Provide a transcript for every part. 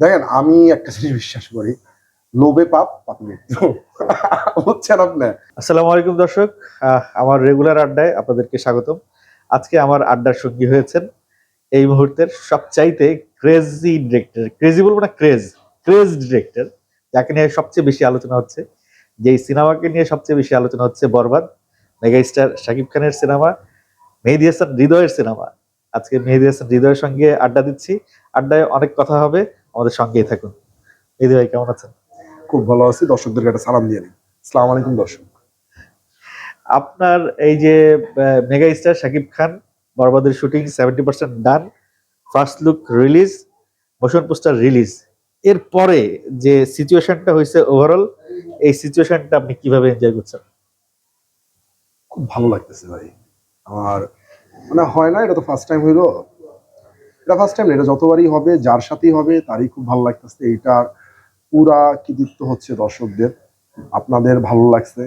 দেখেন, আমি একটা জিনিস বিশ্বাস করি, লোভে পাপ, পাপে মৃত্যু। আপনি? আসসালামু আলাইকুম দর্শক। আমার রেগুলার আড্ডায় আপনাদেরকে স্বাগতম। আজকে আমার আড্ডার সঙ্গী হয়েছেন এই মুহূর্তের সবচাইতে ক্রেজি ডিরেক্টর ক্রেজি বলব না ক্রেজ ক্রেজ ডিরেক্টর যাকে নিয়ে সবচেয়ে বেশি আলোচনা হচ্ছে। যেই সিনেমাকে নিয়ে সবচেয়ে বেশি আলোচনা হচ্ছে বরবাদ মেগা স্টার শাকিব খানের সিনেমা, মেহেদি হাসান হৃদয়ের সিনেমা। আজকে মেহেদি হাসান হৃদয়ের সঙ্গে আড্ডা দিচ্ছি। আড্ডায় অনেক কথা হবে। আমাদের সঙ্গেই থাকুন। মেহেদি ভাই কেমন আছেন? খুব ভালো আছি দর্শকদেরকে একটা সালাম দিয়ে নিই। সালাম আলাইকুম দর্শক। আপনার এই যে মেগা স্টার শাকিব খান বরবাদের shooting seventy percent done first look release motion poster release এর পরে যে সিচুয়েশনটা হয়েছে ওভারঅল এই সিচুয়েশনটা আপনি কীভাবে এনজয় করছেন? খুব ভালো লাগতেছে ভাই। আমার মানে হয় না এটা তো ফার্স্ট টাইম হইল। এটা ফার্স্ট টাইম এটা যতবারই হবে, যার সাথেই হবে, তারই খুব ভালো লাগতেছে। এইটার পুরা কৃতিত্ব হচ্ছে দর্শকদের। আপনাদের ভালো লাগছে।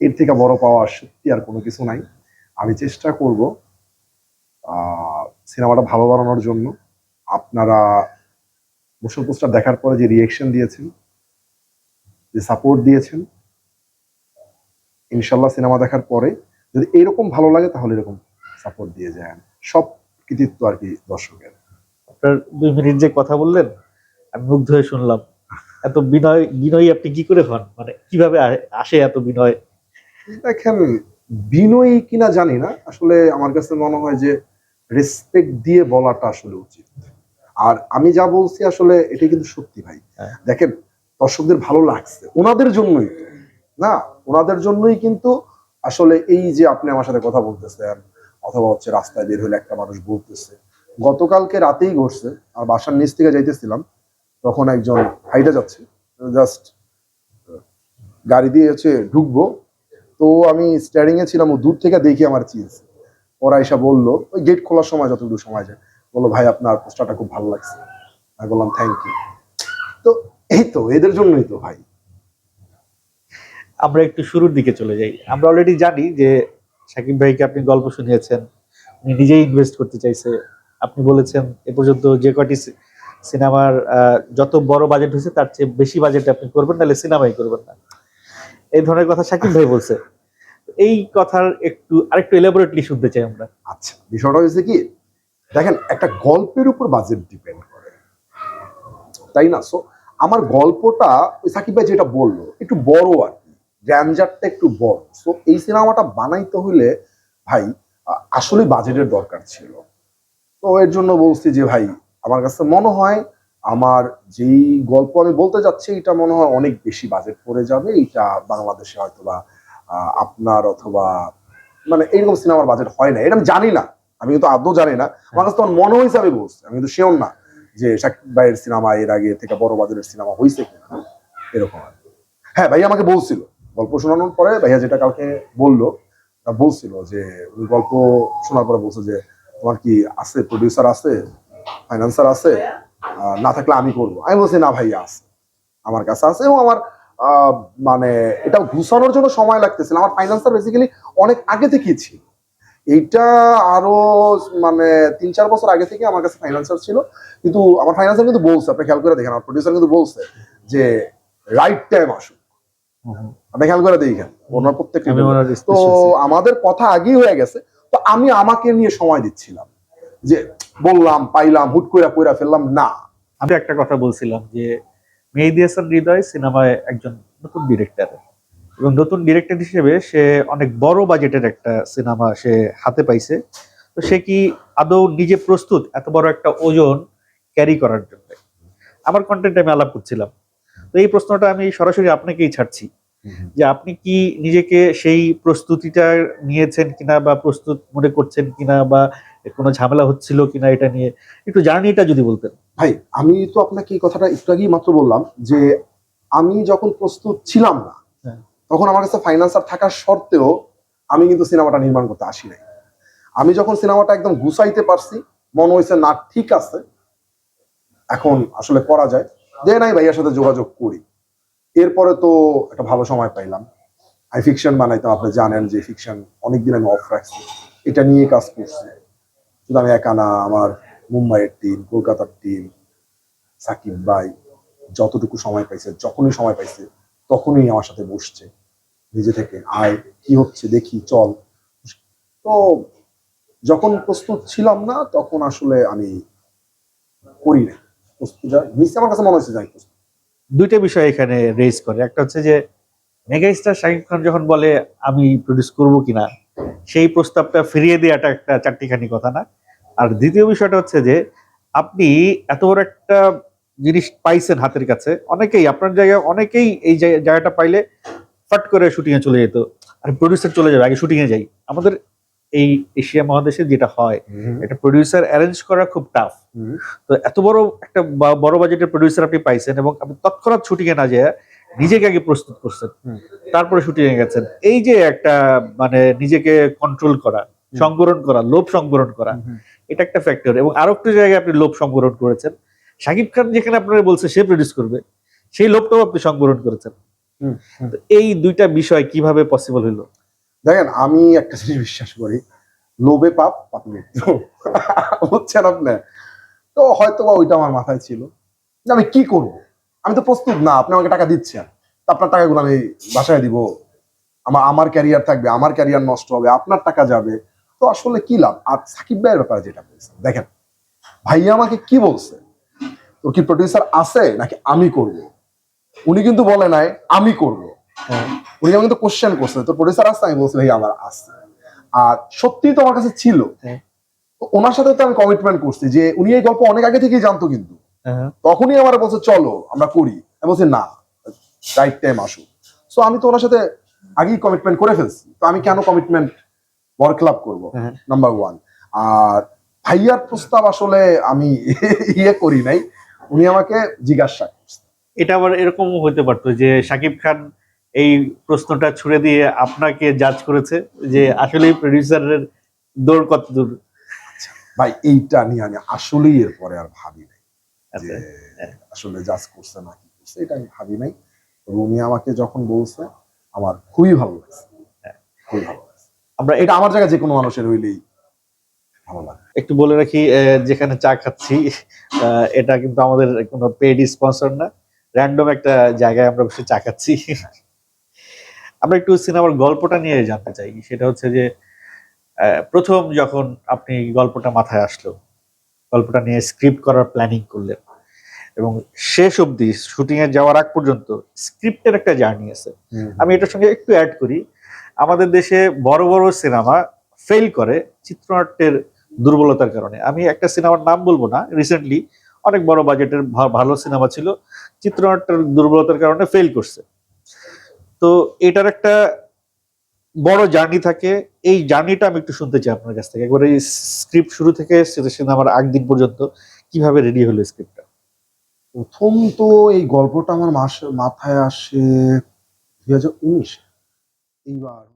এর থেকে বড় পাওয়া সত্যি আর কোনো কিছু নাই। আমি চেষ্টা করব সিনেমাটা ভালো বানানোর জন্য। আপনারা মোশন পোস্টার দেখার পরে যে রিয়েকশন দিয়েছেন, যে সাপোর্ট দিয়েছেন, ইনশাল্লাহ সিনেমা দেখার পরে যদি এরকম ভালো লাগে, তাহলে এরকম সাপোর্ট দিয়ে যান। সব কৃতিত্ব আর কি দর্শকের। আপনার দুই মিনিট যে কথা বললেন আমি মুগ্ধ হয়ে শুনলাম। এত বিনয় বিনয়ী আপনি কি করে হন? মানে কীভাবে আসে এত বিনয়? দেখেন বিনয়ী কিনা জানি না। আসলে আমার কাছে মনে হয় যে রেসপেক্ট দিয়ে বলাটা আসলে উচিত। আর আমি যা বলছি আসলে এটা কিন্তু সত্যি ভাই। হ্যাঁ। দেখেন দর্শকদের ভালো লাগছে। ওনাদের জন্যই। না ওনাদের জন্যই কিন্তু আসলে এই যে আপনি আমার সাথে কথা বলতেছেন অথবা হচ্ছে রাস্তায় বের হলে একটা মানুষ বলতেছে গতকালকে রাতেই ঘটছে আর বাসার নিচ থেকে যাইতেছিলাম, তখন একজন হাইটা যাচ্ছে জাস্ট গাড়ি দিয়ে হচ্ছে ঢুকবো। তো আমি স্টারিং এ ছিলাম, ও দূর থেকে দেখি আমার চিজ। ওরা এসে বলল, ওই গেট খোলার সময় যতটুকু সময় যায়। বলল, ভাই, আপনার পোস্টারটা খুব ভালো লাগছে। আমি বললাম থ্যাংক ইউ তো এই তো, এদের জন্যই তো, ভাই। আমরা একটু শুরুর দিকে চলে যাই। আমরা অলরেডি জানি যে সাকিব ভাইকে আপনি গল্প শুনিয়েছেন, উনি নিজেই ইনভেস্ট করতে চাইছে। আপনি বলেছেন, এ পর্যন্ত যে কটি সিনেমার যত বড় বাজেট হয়েছে, তার চেয়ে বেশি বাজেট আপনি করবেন, নাহলে সিনেমাই করবেন না। এই ধরনের কথা সাকিব ভাই বলছে। এই কথার একটু, আরেকটু এলাবোরেটলি শুনতে চাই আমরা। আচ্ছা বিষয়টা হয়েছে কি, দেখেন, একটা গল্পের উপর বাজেট ডিপেন্ড করে। তাই না? সো আমার গল্পটা সাকিব ভাই যেটা বলল, একটু বড় আর গ্র্যান্ডারটা একটু বড়। সো এই সিনেমাটা বানাইতে হইলে ভাই আসলে বাজেটের দরকার ছিল। তো এর জন্য বলছি যে ভাই, আমার কাছে মনে হয় আমার যেই গল্প আমি বলতে যাচ্ছি, এটা মনে হয় অনেক বেশি বাজেট পড়ে যাবে। এটা বাংলাদেশে হয়তো বা আপনার অথবা মানে এইরকম সিনেমার বাজেট হয় না। এটা আমি জানি না। আমি কিন্তু আদৌ জানি না। আমার কাছে তখন মনে হয়েছে আমি বলছি আমি কিন্তু শিওর না যে শাকিব ভাইয়ের সিনেমা এর আগে থেকে বড় বাজারের সিনেমা হয়েছে কিনা। এরকম আর। হ্যাঁ ভাই আমাকে বলছিল। গল্প শোনানোর পরে ভাইয়া যেটা কালকে বলল বলছিল যে, ওই গল্প শোনার পরে বলছে যে, তোমার কি আছে প্রডিউসার আছে ফাইন্যান্সার আছে? না থাকলে আমি করব। আমি বলছি, না ভাইয়া আছে। আমার কাছে আছে এবং আমার মানে এটা ঘুষানোর জন্য সময় লাগতেছিল। আমার ফাইন্যান্সার বেসিক্যালি অনেক আগে থেকেই ছিল। এইটা আরও মানে তিন চার বছর আগে থেকে আমার কাছে ফাইন্যান্সার ছিল। কিন্তু আমার ফাইন্যান্সার কিন্তু বলছে, আপনি খেয়াল করে দেখেন, আমার প্রডিউসার কিন্তু বলছে যে রাইট টাইম আসুক। আপনি খেয়াল করে দেখেন ওনার ওনার তো আমাদের কথা আগেই হয়ে গেছে তো আমি আমাকে নিয়ে সময় দিচ্ছিলাম যে বললাম পাইলাম হুট করে কইরা ফেললাম না। আমি একটা কথা বলছিলাম যে মেহেদি হাসান হৃদয় সিনেমায় একজন নতুন ডিরেক্টর এবং নতুন ডিরেক্টর হিসেবে সে অনেক বড় বাজেটের একটা সিনেমা সে হাতে পাইছে। তো সে কি আদৌ নিজে প্রস্তুত এত বড় একটা ওজন ক্যারি করার জন্য? আমার কন্টেন্ট আমি আলাপ করছিলাম। তো এই প্রশ্নটা আমি সরাসরি আপনাকেই ছাড়ছি। যে আপনি কি নিজেকে সেই প্রস্তুতিটা নিয়েছেন কিনা বা প্রস্তুত মনে করছেন কিনা বা কোনো ঝামেলা হচ্ছিল কিনা এটা নিয়ে? একটু জার্নিটা যদি বলতেন। ভাই আমি তো আপনাকে এই কথাটা একটু আগেই মাত্র বললাম যে আমি যখন প্রস্তুত ছিলাম না হ্যাঁ। তখন আমার কাছে ফাইন্যান্সার থাকার সত্ত্বেও আমি কিন্তু সিনেমাটা নির্মাণ করতে আসি নাই। আমি যখন সিনেমাটা একদম গুছাইতে পারছি মনে হয়েছে না ঠিক আছে এখন আসলে করা যায়। যে নাই ভাইয়ার সাথে যোগাযোগ করি। এরপরে তো একটা ভালো সময় পাইলাম। আমি ফিকশন বানাইতাম, আপনি জানেন যে ফিকশন অনেকদিন আমি অফ রাখছি। এটা নিয়ে কাজ করছি। শুধু আমি একা না, আমার মুম্বাইয়ের টিম কলকাতার টিম সাকিব ভাই, যতটুকু সময় পাইছে, যখনই সময় পাইছে, তখনই আমার সাথে বসছে। নিজে থেকে আয়, কি হচ্ছে, দেখি, চল। তো যখন প্রস্তুত ছিলাম না, তখন আসলে আমি করি না প্রস্তুত নিশ্চয় আমার কাছে মনে হচ্ছে যাই প্রস্তুত। দুইটা বিষয় এখানে রেজ করে। একটা হচ্ছে যে মেগা স্টার শাকিব খান যখন বলে, আমি প্রডিউস করব কিনা? সেই প্রস্তাবটা ফিরিয়ে দেওয়াটা একটা চারটিখানি কথা না। আর দ্বিতীয় বিষয়টা হচ্ছে যে, আপনি এত বড় একটা জিনিস পাইছেন হাতের কাছে, অনেকেই, আপনার জায়গায় অনেকেই এই জায়গা- জায়গাটা পাইলে ফট করে শুটিংয়ে চলে যেত। আর প্রডিউসার চলে যাবে, আগে শুটিংয়ে যাই। আমাদের এই এশিয়া মহাদেশে যেটা হয় একটা প্রডিউসার অ্যারেঞ্জ করা খুব টাফ তো এত বড় একটা বড় বাজেটের প্রডিউসার আপনি পাইছেন এবং আপনি তৎক্ষণাৎ শুটিং এ না যায় নিজেকে আগে প্রস্তুত করছেন তারপরে শুটিং এ গেছেন। এই যে একটা মানে নিজেকে কন্ট্রোল করা সংবরণ করা লোভ সংবরণ করা এটা একটা ফ্যাক্টর এবং আরও একটা জায়গায় আপনি লোভ সংবরণ করেছেন। শাকিব খান যেখানে আপনারা বলছে সে প্রডিউস করবে সেই লোভটাও আপনি সংবরণ করেছেন। এই দুইটা বিষয় কীভাবে পসিবল হলো? দেখেন, আমি একটা জিনিস বিশ্বাস করি, লোভে পাপ পাপ মৃত্যু। বুঝছেন আপনি? তো হয়তো বা ওইটা আমার মাথায় ছিল যে আমি কি করব? আমি তো প্রস্তুত না, আপনি আমাকে টাকা দিচ্ছেন। আপনার টাকাগুলো আমি বাসায় দিব। আমার আমার ক্যারিয়ার থাকবে, আমার ক্যারিয়ার নষ্ট হবে, আপনার টাকা যাবে। তো আসলে কি লাভ? আর সাকিব ভাইয়ের ব্যাপারে যেটা বলছেন, দেখেন, ভাইয়া আমাকে কি বলছে? তোর কি প্রডিউসার আছে নাকি আমি করব? উনি কিন্তু বলে নাই, আমি করব। উনি আমাকে কিন্তু কোশ্চেন করছে তোর প্রডিউসার আমি বলছি ভাই আমার আর সত্যিই তো আমার কাছে ছিল। হ্যাঁ। ওনার সাথে তো আমি কমিটমেন্ট করছি যে উনি এই গল্প অনেক আগে থেকেই জানতো কিন্তু। হ্যাঁ। তখনই আমার বলছে চলো আমরা করি। আমি বলছি না রাইট টাইম আসুক। সো আমি তো ওনার সাথে আগেই কমিটমেন্ট করে ফেলছি। তো আমি কেন কমিটমেন্ট বর ক্লাব করব? হ্যাঁ। নাম্বার ওয়ান আর ভাইয়ার প্রস্তাব আসলে আমি ইয়ে করি নাই। উনি আমাকে জিজ্ঞাসা এটা আবার এরকম হতে পারতো যে সাকিব খান এই প্রশ্নটা ছুড়ে দিয়ে আপনাকে জাজ করেছে যে আসলে প্রডিউসারের দৌড় কত দূর ভাই এইটা নিয়ে আমি আসলেই এরপরে আর ভাবি নাই যে আচ্ছা। আসলে জাজ করছে না কি করছে এটা আমি ভাবি নাই। উনি আমাকে যখন বলছে আমার খুবই ভালো লাগছে। হ্যাঁ। খুবই ভালো লাগছে। আমরা এটা আমার জায়গায় যে কোনো মানুষের হইলেই একটু বলে রাখি যেখানে চা খাচ্ছি এটা কিন্তু আমাদের কোনো পেড স্পন্সর না। র্যান্ডম একটা জায়গায় আমরা বসে চা খাচ্ছি। আমরা একটু সিনেমার গল্পটা নিয়ে জানতে চাই। সেটা হচ্ছে যে প্রথম যখন আপনি গল্পটা মাথায় আসলো গল্পটা নিয়ে স্ক্রিপ্ট করার প্ল্যানিং করলেন এবং শেষ অবধি শুটিং এ যাওয়ার আগ পর্যন্ত স্ক্রিপ্টের একটা জার্নি আছে। আমি এটার সঙ্গে একটু অ্যাড করি আমাদের দেশে বড় বড় সিনেমা ফেল করে চিত্রনাট্যের দুর্বলতার কারণে। আমি একটা সিনেমার নাম বলব না রিসেন্টলি অনেক বড় বাজেটের ভালো সিনেমা ছিল চিত্রনাট্যের দুর্বলতার কারণে ফেল করছে। তো এটার একটা বড় জার্নি থাকে। এই জার্নিটা আমি একটু শুনতে চাই আপনার কাছ থেকে। একবারে স্ক্রিপ্ট শুরু থেকে সিনেমার আগ দিন পর্যন্ত কীভাবে রেডি হলো স্ক্রিপ্টটা? প্রথম তো এই গল্পটা আমার মাথায় আসে দুই হাজার উনিশ। এইবার।